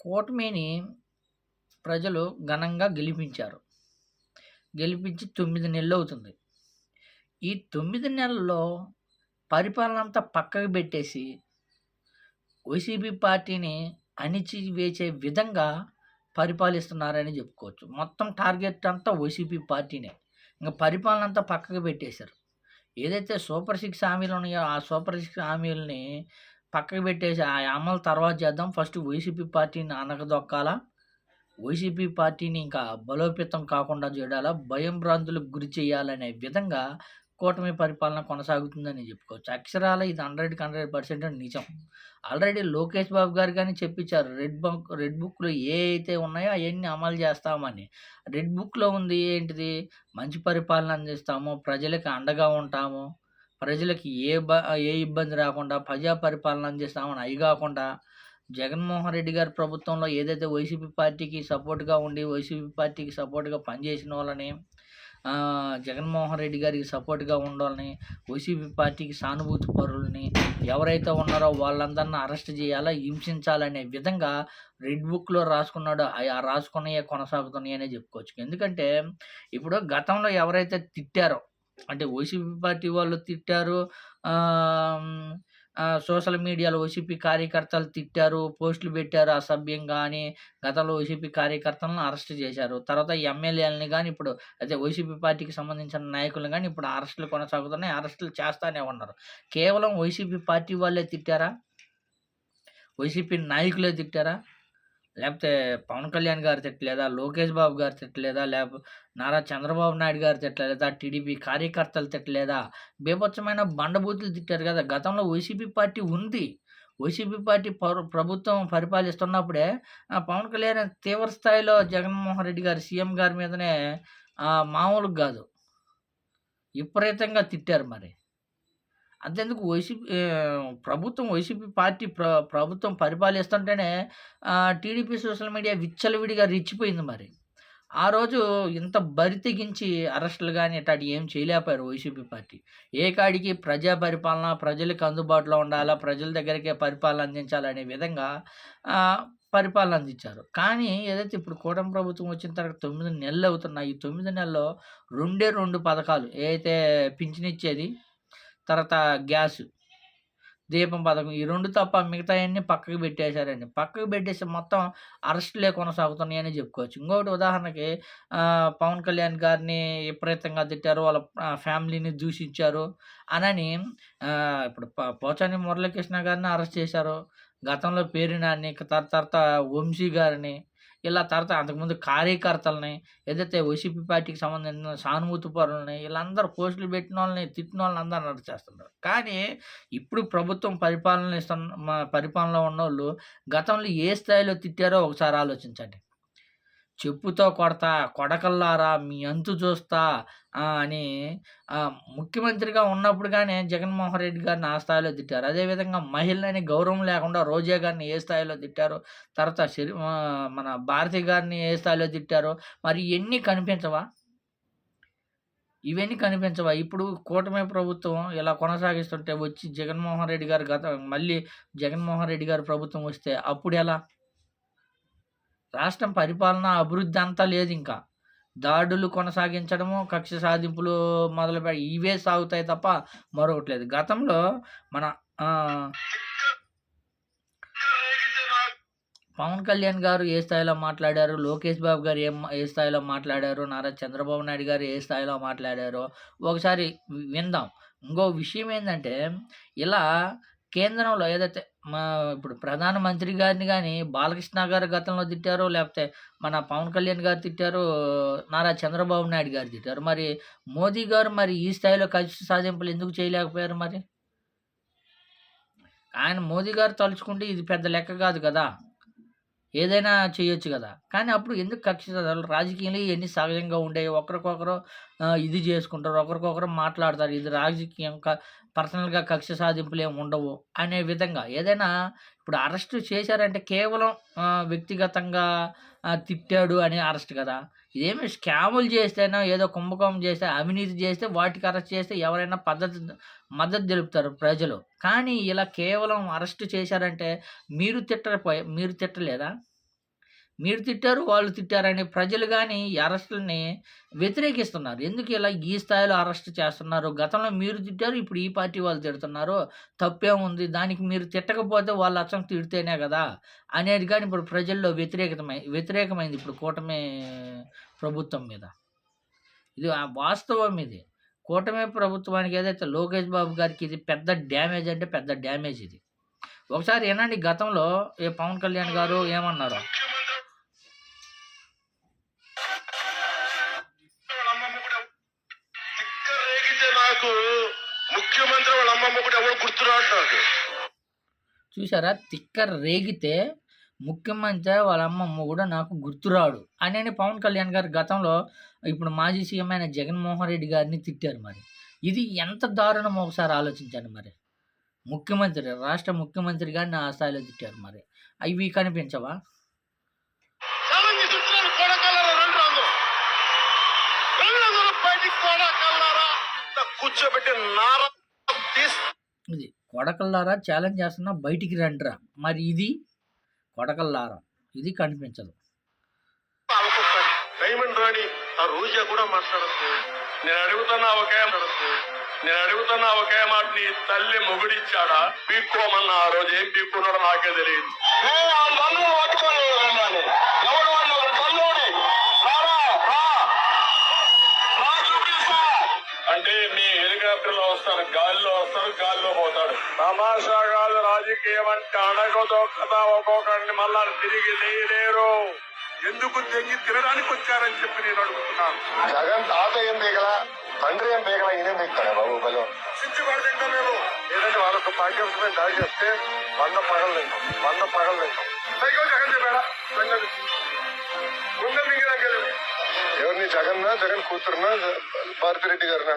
కూటమిని ప్రజలు ఘనంగా గెలిపించారు. గెలిపించి తొమ్మిది నెలలు అవుతుంది. ఈ తొమ్మిది నెలల్లో పరిపాలన అంతా పక్కకు పెట్టేసి వైసీపీ పార్టీని అణిచివేసే విధంగా పరిపాలిస్తున్నారని చెప్పుకోవచ్చు. మొత్తం టార్గెట్ అంతా వైసీపీ పార్టీనే. ఇంకా పరిపాలన అంతా పక్కకు పెట్టేశారు. ఏదైతే సూపర్ సిక్స్ హామీలు ఉన్నాయో ఆ సూపర్ సిక్స్ హామీలని పక్కకు పెట్టేసి ఆ అమలు తర్వాత చేద్దాం. ఫస్ట్ వైసీపీ పార్టీని అనగదొక్కాలా వైసీపీ పార్టీని ఇంకా బలోపేతం కాకుండా చేయడాలా భయం భ్రాంతులకు గురి చేయాలనే విధంగా కూటమి పరిపాలన కొనసాగుతుందని చెప్పుకోవచ్చు. అక్షరాల ఇది హండ్రెడ్కి హండ్రెడ్ పర్సెంట్ నిజం. ఆల్రెడీ లోకేష్ బాబు గారు కానీ చెప్పించారు రెడ్ బుక్ రెడ్ బుక్లో ఏ అయితే ఉన్నాయో అవన్నీ అమలు చేస్తామని. రెడ్ బుక్లో ఉంది ఏంటిది? మంచి పరిపాలన అందిస్తాము ప్రజలకు అండగా ఉంటాము. ప్రజలకి ఏ బ ఏ ఇబ్బంది రాకుండా ప్రజా పరిపాలన అందిస్తామని అవి కాకుండా జగన్మోహన్ రెడ్డి గారి ప్రభుత్వంలో ఏదైతే వైసీపీ పార్టీకి సపోర్ట్గా ఉండి వైసీపీ పార్టీకి సపోర్ట్గా పనిచేసిన వాళ్ళని జగన్మోహన్ రెడ్డి గారికి సపోర్ట్గా ఉండాలని వైసీపీ పార్టీకి సానుభూతి పరులని ఎవరైతే ఉన్నారో వాళ్ళందరిని అరెస్ట్ చేయాలా హింసించాలనే విధంగా రెడ్ బుక్లో రాసుకున్నాడో. ఆ రాసుకున్నవే కొనసాగుతున్నాయి అనే చెప్పుకోవచ్చు. ఎందుకంటే ఇప్పుడు గతంలో ఎవరైతే తిట్టారో అంటే వైసీపీ పార్టీ వాళ్ళు తిట్టారు. సోషల్ మీడియాలో వైసీపీ కార్యకర్తలు తిట్టారు పోస్టులు పెట్టారు అసభ్యంగా అని గతంలో వైసీపీ కార్యకర్తలను అరెస్ట్ చేశారు. తర్వాత ఎమ్మెల్యేలని కానీ ఇప్పుడు అదే వైసీపీ పార్టీకి సంబంధించిన నాయకులను కానీ ఇప్పుడు అరెస్టులు కొనసాగుతున్నాయి అరెస్టులు చేస్తానే ఉన్నారు. కేవలం వైసీపీ పార్టీ వాళ్ళే తిట్టారా? వైసీపీ నాయకులే తిట్టారా? లేకపోతే పవన్ కళ్యాణ్ గారు తిట్టలేదా లోకేష్ బాబు గారు తిట్టలేదా లేకపోతే నారా చంద్రబాబు నాయుడు గారు తిట్టలేదా టీడీపీ కార్యకర్తలు తిట్టలేదా బీభత్సమైన బండబూతులు తిట్టారు కదా. గతంలో వైసీపీ పార్టీ ఉంది. వైసీపీ పార్టీ ప్రభుత్వం పరిపాలిస్తున్నప్పుడే ఆ, పవన్ కళ్యాణ్ తీవ్ర స్థాయిలో జగన్మోహన్ రెడ్డి గారు సీఎం గారి మీదనే మామూలుగా కాదు. విపరీతంగా తిట్టారు మరి. అంతేందుకు వైసీపీ ప్రభుత్వం వైసీపీ పార్టీ ప్ర ప్రభుత్వం పరిపాలిస్తుంటేనే టీడీపీ సోషల్ మీడియా విచ్చలవిడిగా రెచ్చిపోయింది మరి. ఆ రోజు ఇంత బరి తెగించి అరెస్టులు కానీ అటు ఏం చేయలేకపోయారు వైసీపీ పార్టీ. ఏ కాడికి ప్రజా పరిపాలన ప్రజలకు అందుబాటులో ఉండాలా ప్రజల దగ్గరికే పరిపాలన అందించాలనే విధంగా పరిపాలన అందించారు. కానీ ఏదైతే ఇప్పుడు కూటమి ప్రభుత్వం వచ్చిన తర్వాత తొమ్మిది నెలలు అవుతున్నాయి. ఈ తొమ్మిది నెలల్లో రెండే రెండు పథకాలు ఏదైతే పింఛనిచ్చేది తర్వాత గ్యాస్ దీపం పథకం ఈ రెండు తప్ప మిగతాయన్నీ పక్కకు పెట్టేశారండి. పక్కకు పెట్టేసి మొత్తం అరెస్టులే కొనసాగుతున్నాయని చెప్పుకోవచ్చు. ఇంకొకటి ఉదాహరణకి పవన్ కళ్యాణ్ గారిని విపరీతంగా తిట్టారు వాళ్ళ ఫ్యామిలీని దూషించారు అనని ఇప్పుడు పోచాని మురళీకృష్ణ గారిని అరెస్ట్ చేశారు. గతంలో పేరు నాని తర్వాత వంశీ గారిని ఇలా తర్వాత అంతకుముందు కార్యకర్తలని ఏదైతే వైసీపీ పార్టీకి సంబంధించిన సానుభూతి పరులని వీళ్ళందరూ పోస్టులు పెట్టిన వాళ్ళని తిట్టిన వాళ్ళని అందరూ నడు చేస్తున్నారు. కానీ ఇప్పుడు ప్రభుత్వం పరిపాలన ఇస్తున్న మా పరిపాలనలో ఉన్నోళ్ళు గతంలో ఏ స్థాయిలో తిట్టారో ఒకసారి ఆలోచించండి. చెప్పుతో కొడతా కొడకల్లారా మీ అంతు చూస్తా అని ముఖ్యమంత్రిగా ఉన్నప్పుడు కానీ జగన్మోహన్ రెడ్డి గారిని ఆ స్థాయిలో తిట్టారు. అదేవిధంగా మహిళని గౌరవం లేకుండా రోజా గారిని ఏ స్థాయిలో తిట్టారు? తర్వాత శరి మన భారతి గారిని ఏ స్థాయిలో తిట్టారు? మరి ఇవన్నీ కనిపించవా? ఇవన్నీ కనిపించవా? ఇప్పుడు కూటమి ప్రభుత్వం ఇలా కొనసాగిస్తుంటే వచ్చి జగన్మోహన్ రెడ్డి గారు గత మళ్ళీ జగన్మోహన్ రెడ్డి గారు ప్రభుత్వం వస్తే అప్పుడు ఎలా? రాష్ట్రం పరిపాలన అభివృద్ధి అంతా లేదు ఇంకా. దాడులు కొనసాగించడము కక్ష సాధింపులు మొదలుపెట్ట ఇవే సాగుతాయి తప్ప మరొకటి లేదు. గతంలో మన పవన్ కళ్యాణ్ గారు ఏ స్థాయిలో మాట్లాడారు? లోకేష్ బాబు గారు ఏం ఏ స్థాయిలో మాట్లాడారు? నారా చంద్రబాబు నాయుడు గారు ఏ స్థాయిలో మాట్లాడారో? ఒకసారి విందాం. ఇంకో విషయం ఏంటంటే ఇలా కేంద్రంలో ఏదైతే మా ఇప్పుడు ప్రధానమంత్రి గారిని కానీ బాలకృష్ణ గారు గతంలో తిట్టారు లేకపోతే మన పవన్ కళ్యాణ్ గారు తిట్టారు నారా చంద్రబాబు నాయుడు గారు తిట్టారు. మరి మోదీ గారు మరి ఈ స్థాయిలో కలిసి సాధింపులు ఎందుకు చేయలేకపోయారు మరి? ఆయన మోదీ గారు తలుచుకుంటే ఇది పెద్ద లెక్క కాదు కదా. ఏదైనా చేయొచ్చు కదా. కానీ అప్పుడు ఎందుకు కక్ష రాజకీయాలు ఇవన్నీ సహజంగా ఉండేవి. ఒకరికొకరు ఇది చేసుకుంటారు. ఒకరికొకరు మాట్లాడతారు. ఇది రాజకీయం క- పర్సనల్గా కక్ష సాధింపులు ఏమి ఉండవు అనే విధంగా. ఏదైనా ఇప్పుడు అరెస్ట్ చేశారంటే కేవలం వ్యక్తిగతంగా తిట్టాడు అని అరెస్ట్ కదా. ఇదేమి స్కాములు చేస్తేనో ఏదో కుంభకోణం చేస్తే అవినీతి చేస్తే వాటికి అరెస్ట్ చేస్తే ఎవరైనా పద్ధతి మద్దతు తెలుపుతారు ప్రజలు. కానీ ఇలా కేవలం అరెస్ట్ చేశారంటే మీరు తిట్టపోయి మీరు తిట్టలేదా? మీరు తిట్టారు, వాళ్ళు తిట్టారని ప్రజలు కానీ ఈ అరెస్టులని వ్యతిరేకిస్తున్నారు. ఎందుకు ఇలా ఈ స్థాయిలో అరెస్ట్ చేస్తున్నారు? గతంలో మీరు తిట్టారు, ఇప్పుడు ఈ పార్టీ వాళ్ళు తిడుతున్నారు. తప్పేముంది? దానికి మీరు తిట్టకపోతే వాళ్ళు అచ్చం తిడితేనే కదా అనేది కానీ ఇప్పుడు ప్రజల్లో వ్యతిరేకతమై వ్యతిరేకమైంది ఇప్పుడు కూటమి ప్రభుత్వం మీద. ఇది వాస్తవం ఇది. కూటమి ప్రభుత్వానికి ఏదైతే లోకేష్ బాబు గారికి ఇది పెద్ద డ్యామేజ్ అంటే పెద్ద డ్యామేజ్ ఇది. ఒకసారి ఇనండి గతంలో ఏ పవన్ కళ్యాణ్ గారు ఏమన్నారో. నాకు ముఖ్యమంత్రి వాళ్ళ అమ్మమ్మ కూడా ఎవరు గుర్తురాడు నాకు చూసారా? తిక్క రేగితే ముఖ్యమంత్రి వాళ్ళ అమ్మమ్మ గూడా నాకు గుర్తురాడు అనని పవన్ కళ్యాణ్ గారు గతంలో ఇప్పుడు మాజీ సీఎం అయిన జగన్మోహన్ రెడ్డి గారిని తిట్టారు మరి. ఇది ఎంత దారుణమో ఒకసారి ఆలోచించండి మరి. ముఖ్యమంత్రి రాష్ట్ర ముఖ్యమంత్రి గారిని ఆ స్థాయిలో తిట్టారు మరి. ఇవి కనిపించవా? కూర్చోబెట్టి నార తీసి ఇది కొడకల్లారా? ఛాలెంజ్ చేస్తున్నా బయటికి రండిరా. మరి ఇది కొడకల్లారా. ఇది కనిపించదు. డైమండ్ రాణి ఆ రోజా కూడా మాట్లాడద్దు. నేను అడుగుతున్నా ఒకే నేను అడుగుతున్నా ఒకే మాట. నీ తల్లి మొగుడిచ్చాడా? పీక్కోమన్నా ఆ రోజు ఏం పీక్కున్నాడో నాకే తెలియదు. తమాషా కాదు రాజకీయం అంటే అడగదో కదా ఒక్కొక్కడిని మళ్ళా తిరిగి లేరు ఎందుకు తెంగి తినడానికి వచ్చారని చెప్పి నేను అడుగుతున్నాను. జగన్ తాత ఏం పీకలా? తండ్రి ఏం పీకలా? ఈయనేం పీకుతాడా బాబు? బలం చిచ్చు పడుతుంటా మేము ఏదంటే వాళ్ళకు పాఠ్యాంశమే దాడి చేస్తే వంద పగలు తింటాం వంద పగలు తింటాం జగన్ చెప్పాడా? ముందు మింగినాకెళ్ళి ఎవరిని? జగన్ జగన్ కూతురునా? భారతిరెడ్డి గారినా?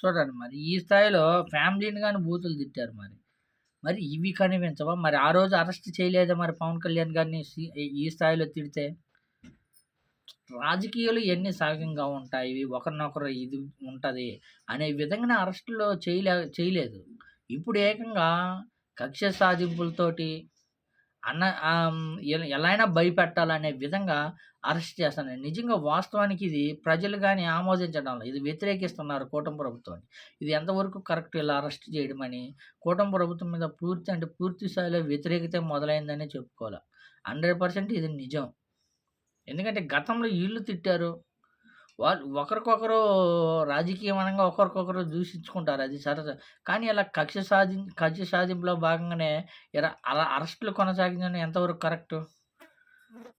చూడండి మరి ఈ స్థాయిలో ఫ్యామిలీని కానీ బూతులు తిట్టారు మరి. మరి ఇవి కనిపించవా? మరి ఆ రోజు అరెస్ట్ చేయలేదా మరి పవన్ కళ్యాణ్ గారిని ఈ స్థాయిలో తిడితే? రాజకీయాలు ఎన్ని సహజంగా ఉంటాయి. ఇవి ఒకరినొకరు ఇది ఉంటుంది అనే విధంగా అరెస్ట్‌లో చేయలే చేయలేదు. ఇప్పుడు ఏకంగా కక్ష సాధింపులతోటి అన్న ఎలా అయినా భయపెట్టాలనే విధంగా అరెస్ట్ చేస్తున్నారు. నిజంగా వాస్తవానికి ఇది ప్రజలు కానీ ఆమోదించడం ఇది వ్యతిరేకిస్తున్నారు కూటమి ప్రభుత్వాన్ని. ఇది ఎంతవరకు కరెక్ట్ ఇలా అరెస్ట్ చేయడం అని కూటమి ప్రభుత్వం మీద పూర్తి అంటే పూర్తి స్థాయిలో వ్యతిరేకత మొదలైందనే చెప్పుకోవాలి. 100% ఇది నిజం. ఎందుకంటే గతంలో ఇల్లు తిట్టారు. వాళ్ళు ఒకరికొకరు రాజకీయపరంగా ఒకరికొకరు దూషించుకుంటారు. అది సరదా. కానీ ఇలా కక్ష సాధిం కక్ష సాధింపులో భాగంగానే ఇలా అలా అరెస్ట్‌లు కొనసాగించడం ఎంతవరకు కరెక్టు?